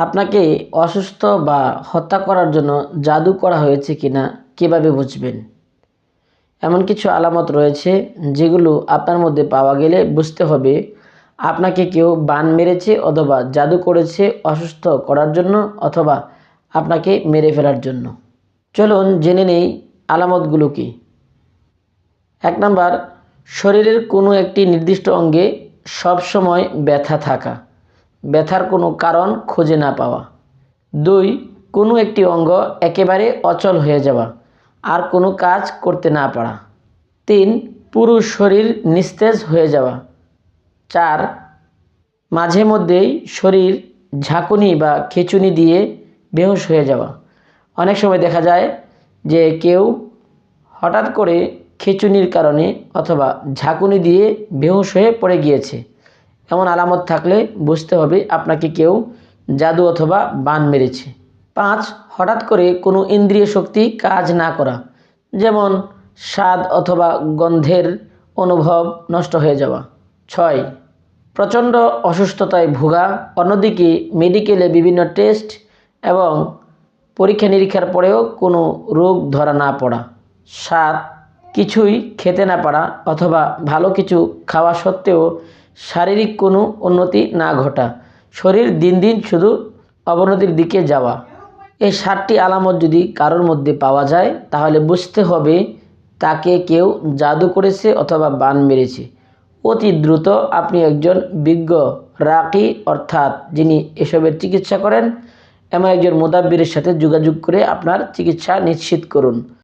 আপনাকে অসুস্থ বা হত্যা করার জন্য জাদু করা হয়েছে কিনা কীভাবে বুঝবেন? এমন কিছু আলামত রয়েছে যেগুলো আপনার মধ্যে পাওয়া গেলে বুঝতে হবে। আপনাকে কেউ বান মেরেছে অথবা জাদু করেছে অসুস্থ করার জন্য অথবা আপনাকে মেরে ফেলার জন্য। চলুন জেনে নেই আলামতগুলো কি। এক নাম্বার, শরীরের কোনো একটি নির্দিষ্ট অঙ্গে সবসময় ব্যথা থাকা। ব্যথার কোনো কারণ খুঁজে না পাওয়া। দুই, কোনো একটি অঙ্গ একেবারে অচল হয়ে যাওয়া, আর কোনো কাজ করতে না পারা। তিন, পুরো শরীর নিস্তেজ হয়ে যাওয়া। চার, মাঝে মধ্যেই শরীর ঝাঁকুনি বা খিঁচুনি দিয়ে বেহুশ হয়ে যাওয়া। অনেক সময় দেখা যায় যে কেউ হঠাৎ করে খিঁচুনির কারণে অথবা ঝাঁকুনি দিয়ে বেহুশ হয়ে পড়ে গিয়েছে। এমন আলামত থাকলে বুঝতে হবে আপনাকে কেউ জাদু অথবা বান মেরেছে। পাঁচ, হঠাৎ করে কোনো ইন্দ্রিয় শক্তি কাজ না করা, যেমন স্বাদ অথবা গন্ধের অনুভব নষ্ট হয়ে যাওয়া। ছয়, প্রচণ্ড অসুস্থতায় ভোগা, অন্যদিকে মেডিকেলে বিভিন্ন টেস্ট এবং পরীক্ষা নিরীক্ষার পরেও কোনো রোগ ধরা না পড়া। সাত, কিছুই খেতে না পারা অথবা ভালো কিছু খাওয়া সত্ত্বেও শারীরিক কোনো উন্নতি না ঘটা। শরীর দিন দিন শুধু অবনতির দিকে যাওয়া। এই সাতটি আলামত যদি কারোর মধ্যে পাওয়া যায়, তাহলে বুঝতে হবে তাকে কেউ জাদু করেছে অথবা বান মেরেছে। অতি দ্রুত আপনি একজন বিজ্ঞ রাকি, অর্থাৎ যিনি এসবের চিকিৎসা করেন, এমন একজন মোদাব্বিরের সাথে যোগাযোগ করে আপনার চিকিৎসা নিশ্চিত করুন।